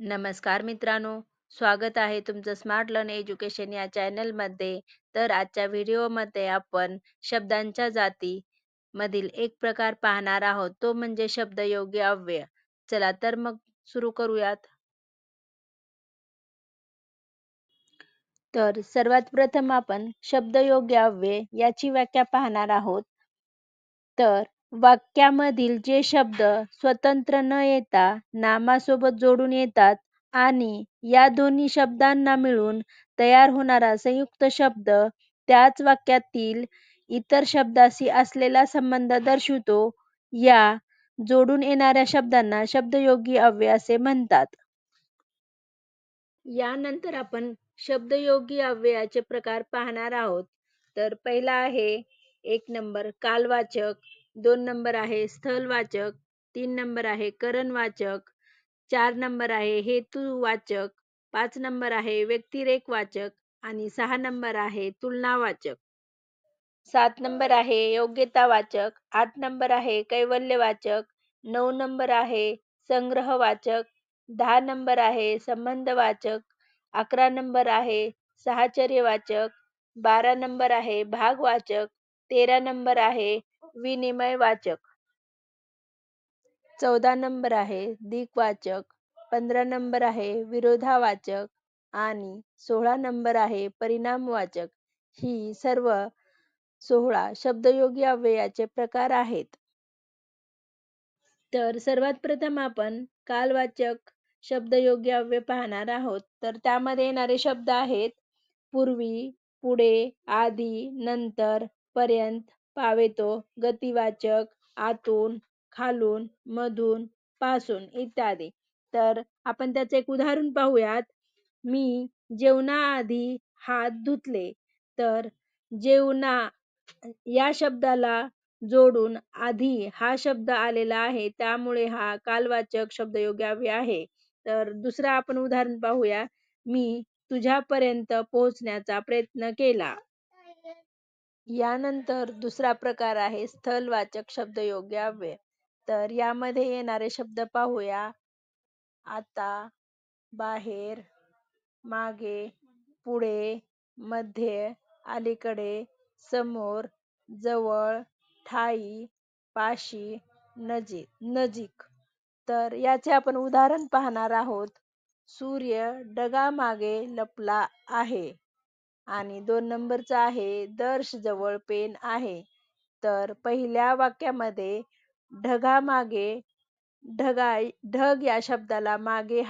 नमस्कार मित्रांनो, स्वागत आहे तुमचं स्मार्ट लर्न एज्युकेशन या चॅनलमध्ये. तर आजच्या व्हिडिओमध्ये आपण शब्दांच्या जाती मधील एक प्रकार पाहणार आहोत, तो म्हणजे शब्द योग्य अव्यय. चला तर मग सुरू करूयात. तर सर्वात प्रथम आपण शब्द योग्य अव्यय याची व्याख्या पाहणार आहोत. तर वाक्यामधील जे शब्द स्वतंत्र न येता नामासोबत जोडून येतात आणि या दोन्ही शब्दांना मिळून तयार होणारा संयुक्त शब्द त्याच वाक्यातील इतर शब्दाशी असलेला संबंध दर्शवितो, या जोडून येणाऱ्या शब्दांना शब्दयोगी अव्यय असे म्हणतात. यानंतर आपण शब्दयोगी अव्ययाचे प्रकार पाहणार आहोत. तर पहिला आहे एक नंबर कालवाचक, दोन नंबर आहे स्थलवाचक, तीन नंबर आहे करणवाचक, चार नंबर आहे हेतुवाचक, पाच नंबर आहे व्यक्तिरेखवाचक आणि सहा नंबर आहे तुलनावाचक. सात नंबर आहे योग्यतावाचक, आठ नंबर आहे कैवल्यवाचक, नऊ नंबर आहे संग्रहवाचक, दहा नंबर आहे संबंधवाचक, अकरा नंबर आहे साहचर्यवाचक, बारा नंबर आहे भागवाचक, तेरा नंबर आहे विनिमयवाचक, चौदा नंबर आहे दिक्वाचक, पंधरा नंबर आहे विरोधावाचक आणि सोळा नंबर आहे परिणामवाचक. ही सर्व सोहळा शब्दयोगी अव्ययाचे प्रकार आहेत. तर सर्वात प्रथम आपण कालवाचक शब्दयोगी अव्यय पाहणार आहोत. तर त्यामध्ये येणारे शब्द आहेत पूर्वी, पुढे, आधी, नंतर, पर्यंत, पावेतो, गतिवाचक, आतून, खालून, मधून, पासून इत्यादी. तर आपण त्याचे एक उदाहरण पाहूयात. मी जेवणाआधी हात धुतले. तर जेवणा या शब्दाला जोडून आधी हा शब्द आलेला आहे, त्यामुळे हा कालवाचक शब्द योगावे आहे. तर दुसरा आपण उदाहरण पाहूया. मी तुझ्यापर्यंत पोहोचण्याचा प्रयत्न केला. यानंतर दुसरा प्रकार आहे स्थलवाचक शब्दयोगी अव्यय. तर यामध्ये येणारे शब्द पाहूया. आता, बाहेर, मागे, पुढे, मध्ये, अलीकडे, समोर, जवळ, ठायी, पाशी, नजीक. तर याचे आपण उदाहरण पाहणार आहोत. सूर्य डगामागे लपला आहे आणि दोन नंबरचा आहे दर्श जवळ पेन आहे. तर पहिल्या वाक्यामध्ये ढगांमागे ढग या शब्दाला मागे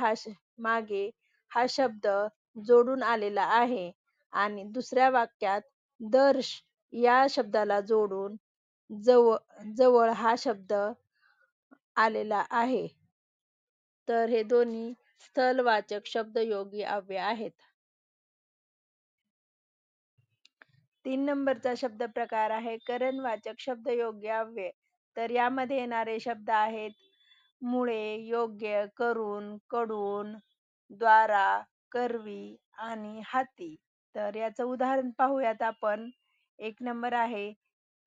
हा शब्द जोडून आलेला आहे आणि दुसऱ्या वाक्यात दर्श या शब्दाला जोडून जवळ हा शब्द आलेला आहे. तर हे दोन्ही स्थलवाचक शब्दयोगी अव्यय आहेत. तीन नंबरचा शब्द प्रकार आहे करणवाचक शब्दयोगी अव्यय. तर यामध्ये येणारे शब्द आहेत मुळे, योग्य, करून, कडून, द्वारा, करवी आणि हाती. तर याचं उदाहरण पाहूयात आपण. एक नंबर आहे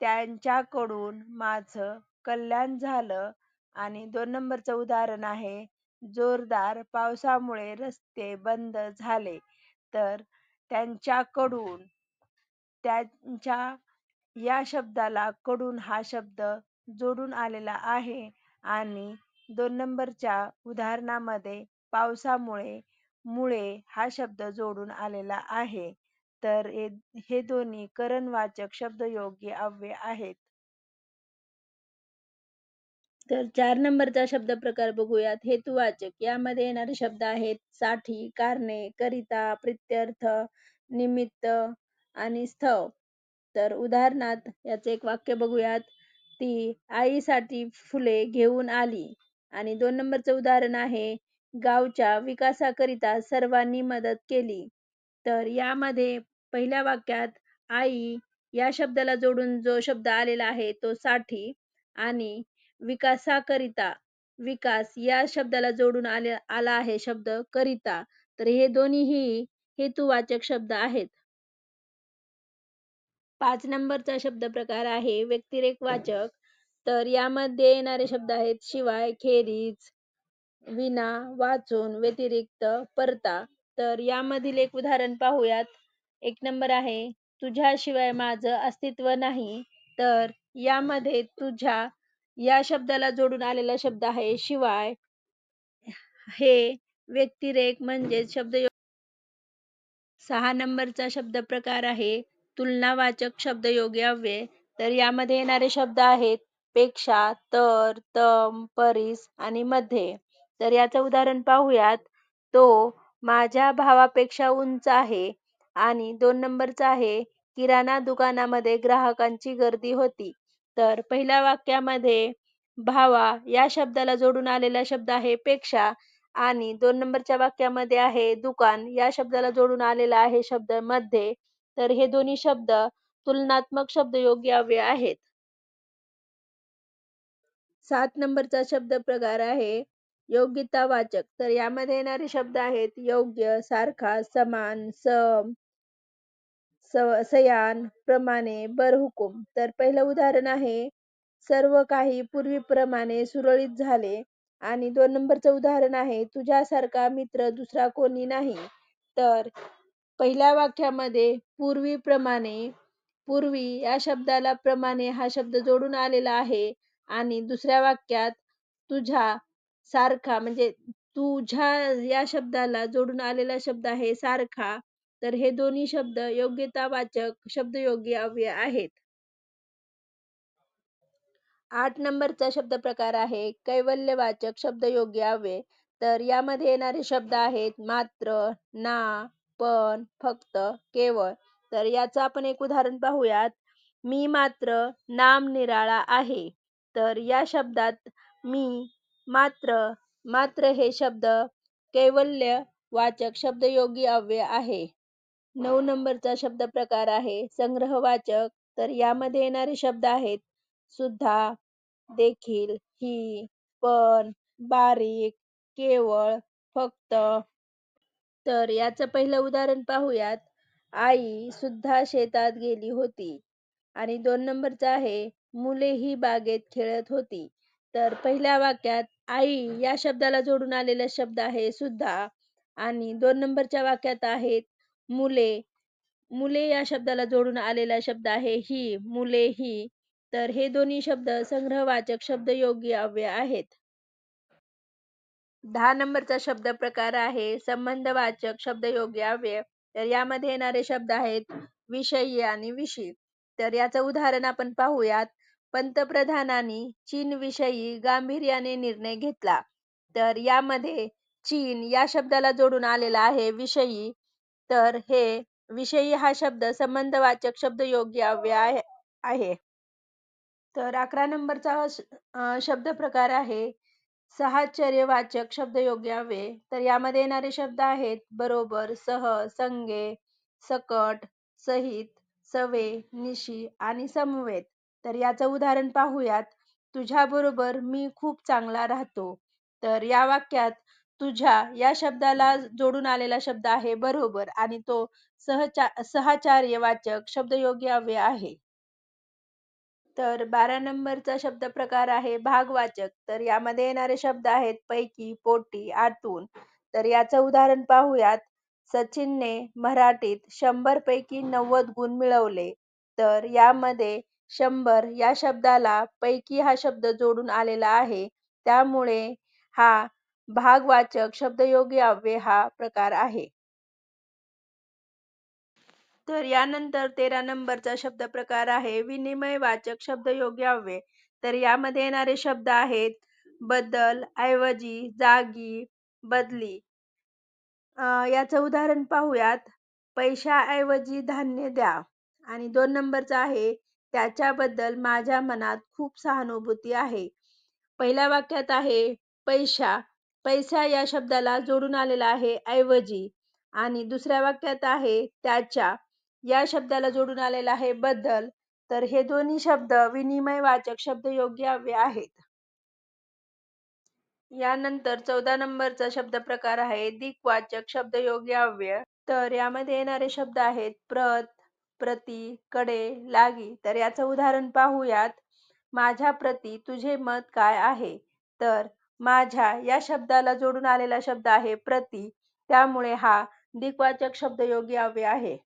त्यांच्याकडून माझं कल्याण झालं आणि दोन नंबरचं उदाहरण आहे जोरदार पावसामुळे रस्ते बंद झाले. तर त्यांच्याकडून त्यांच्या या शब्दाला कडून हा शब्द जोडून आलेला आहे आणि दोन नंबरच्या उदाहरणामध्ये पावसामुळे मुळे हा शब्द जोडून आलेला आहे. तर हे दोन्ही करणवाचक शब्दयोगी अव्यय आहेत. तर चार नंबरचा शब्द प्रकार बघूयात. हेतुवाचक. यामध्ये येणारे शब्द आहेत साठी, कारणे, करिता, प्रित्यर्थ, निमित्त आणि स्थव. तर उदाहरणार्थ याचे एक वाक्य बघूयात. ती आईसाठी फुले घेऊन आली आणि दोन नंबरचं उदाहरण आहे गावच्या विकासाकरिता सर्वांनी मदत केली. तर यामध्ये पहिल्या वाक्यात आई या शब्दाला जोडून जो शब्द आलेला आहे तो साठी आणि विकासाकरिता विकास या शब्दाला जोडून आले आला आहे शब्द करिता. तर हे दोन्हीही हेतुवाचक शब्द आहेत. पाच नंबरचा शब्द प्रकार आहे व्यक्तिरेखवाचक. तर यामध्ये येणारे शब्द आहेत शिवाय, खेरीज, विना वाचून व्यतिरिक्त परता. तर यामधील एक उदाहरण पाहूयात. एक नंबर आहे तुझ्याशिवाय माझं अस्तित्व नाही. तर यामध्ये तुझ्या या शब्दाला जोडून आलेला शब्द आहे शिवाय. हे व्यक्तिरेख म्हणजे शब्द सहा नंबरचा शब्द प्रकार आहे. तुलनावाचक शब्दयोगी अव्यय तर यामध्ये येणारे शब्द आहेत पेक्षा तर तम परीस आणि मध्ये. तर याचं उदाहरण पाहूयात. तो माझ्या भावापेक्षा उंच आहे आणि दोन नंबरचा आहे. किराणा दुकानामध्ये ग्राहकांची गर्दी होती. तर पहिल्या वाक्यामध्ये भावा या शब्दाला जोडून आलेला शब्द आहे पेक्षा आणि दोन नंबरच्या वाक्यामध्ये आहे दुकान या शब्दाला जोडून आलेला आहे शब्दमध्ये. तर हे दोन्ही शब्द तुलनात्मक शब्दयोगी अव्यय आहेत. सात नंबरचा शब्द प्रकार आहे योग्यता वाचक. तर यामध्ये येणारे शब्द आहेत योग्य सारखा समान सम स- सयान प्रमाणे बरहुकूम. तर पहिलं उदाहरण आहे सर्व काही पूर्वीप्रमाणे सुरळीत झाले आणि दोन नंबरचं उदाहरण आहे तुझ्यासारखा मित्र दुसरा कोणी नाही. तर पहिल्या वाक्यामध्ये पूर्वीप्रमाणे पूर्वी या शब्दाला प्रमाणे हा शब्द जोडून आलेला आहे आणि दुसऱ्या वाक्यात तुझ्या सारखा म्हणजे तुझ्या या शब्दाला जोडून आलेला शब्द आहे सारखा तर हे दोन्ही शब्द योग्यतावाचक शब्दयोगी अव्यय आहेत. आठ नंबरचा शब्द प्रकार आहे कैवल्यवाचक शब्दयोगी अव्यय. तर यामध्ये येणारे शब्द आहेत मात्र ना पण फक्त केवळ तर याचं आपण एक उदाहरण पाहूयात. मी मात्र नाम निराळा आहे. तर या शब्दात मी मात्र मात्र हे शब्द कैवल्य वाचक शब्दयोगी अव्यय आहे. नऊ नंबरचा शब्द प्रकार आहे. संग्रहवाचक तर यामध्ये येणारे शब्द आहेत. सुद्धा देखील ही पण बारीक केवळ फक्त तर याचं पहिलं उदाहरण पाहूयात. आई सुद्धा शेतात गेली होती आणि दोन नंबरचं आहे मुले ही बागेत खेळत होती. तर पहिल्या वाक्यात आई या शब्दाला जोडून आलेला शब्द आहे सुद्धा आणि दोन नंबरच्या वाक्यात आहेत मुले मुले या शब्दाला जोडून आलेला शब्द आहे ही मुले ही तर हे दोन्ही शब्द संग्रहवाचक शब्दयोगी अव्यय आहेत. दहा नंबरचा शब्द प्रकार आहे संबंधवाचक शब्दयोगी अव्यय. तर यामध्ये येणारे शब्द आहेत विषयी आणि विषयी तर याचं उदाहरण आपण पाहूयात. पंतप्रधानांनी चीन विषयी गांभीर्याने निर्णय घेतला. तर यामध्ये चीन या शब्दाला जोडून आलेला आहे विषयी. तर हे विषयी हा शब्द संबंधवाचक शब्दयोगी अव्यय आहे. आहे. तर अकरा नंबरचा शब्द प्रकार आहे. सहाचर्यवाचक योग्य हवे. तर यामध्ये येणारे शब्द आहेत बरोबर सह संगे सकट सहित सवे निशी आणि समवेत. तर याचं उदाहरण पाहूयात. तुझ्याबरोबर मी खूप चांगला राहतो. तर या वाक्यात तुझ्या या शब्दाला जोडून आलेला शब्द आहे बरोबर आणि तो सहचा सहाचार्यवाचक योग्य हवे आहे. तर बारा नंबरचा शब्द प्रकार आहे भागवाचक. तर यामध्ये येणारे शब्द आहेत पैकी पोटी आतून. तर याचं उदाहरण पाहूयात. सचिनने मराठीत शंभर पैकी नव्वद गुण मिळवले. तर यामध्ये शंभर या शब्दाला पैकी हा शब्द जोडून आलेला आहे. त्यामुळे हा भागवाचक शब्दयोगी अव्यय हा प्रकार आहे. तर यानंतर तेरा नंबरचा शब्द प्रकार आहे. विनिमय वाचक शब्दयोगी अव्यय तर यामध्ये येणारे शब्द आहेत बदल ऐवजी जागी बदली. याच याचं उदाहरण पाहूयात. पैशाऐवजी धान्य द्या. आणि दोन नंबरचा आहे त्याच्याबद्दल माझ्या मनात खूप सहानुभूती आहे. पहिल्या वाक्यात आहे पैशा. पैसा या शब्दाला जोडून आलेला आहे ऐवजी. आणि दुसऱ्या वाक्यात आहे त्याच्या. या शब्दाला जोडून आलेला आहे बद्दल तर हे दोन्ही शब्द विनिमय वाचक शब्द योग्य अव्यय आहेत. यानंतर चौदा नंबरचा शब्द प्रकार आहे. दिक्वाचक शब्द योग्य अव्यय तर यामध्ये येणारे शब्द आहेत प्रत प्रती कडे लागी. तर याचं उदाहरण पाहूयात. माझ्या प्रती तुझे मत काय आहे? तर माझ्या या शब्दाला जोडून आलेला शब्द आहे प्रति. त्यामुळे हा दिक्वाचक शब्दयोगी अव्यय आहे.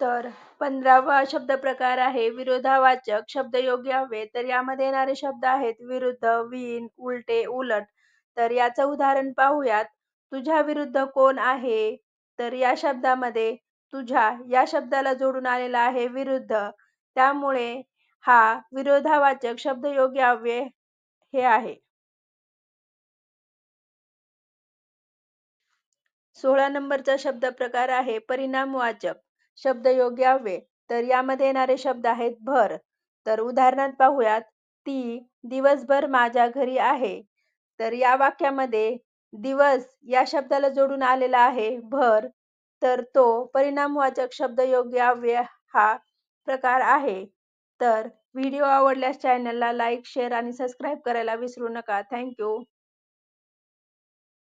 तर पंधरावा शब्द प्रकार आहे विरोधावाचक. शब्द योग्य हवे तर यामध्ये येणारे शब्द आहेत विरुद्ध विन उलटे उलट. तर याचं उदाहरण पाहूयात. तुझ्या विरुद्ध कोण आहे? तर या शब्दामध्ये तुझ्या या शब्दाला जोडून आलेला आहे विरुद्ध. त्यामुळे हा विरोधावाचक शब्द योग्य हवे हे आहे. सोळा नंबरचा शब्द प्रकार आहे परिणामवाचक. शब्द योग्य हवे तर यामध्ये येणारे शब्द आहेत भर. तर उदाहरणात पाहूयात ती दिवसभर माझ्या घरी आहे. तर या वाक्यामध्ये दिवस या शब्दाला जोडून आलेला आहे भर. तर तो परिणामवाचक शब्द योग्य हवे हा प्रकार आहे. तर व्हिडिओ आवडल्यास चॅनलला लाईक शेअर आणि सबस्क्राईब करायला विसरू नका. थँक्यू.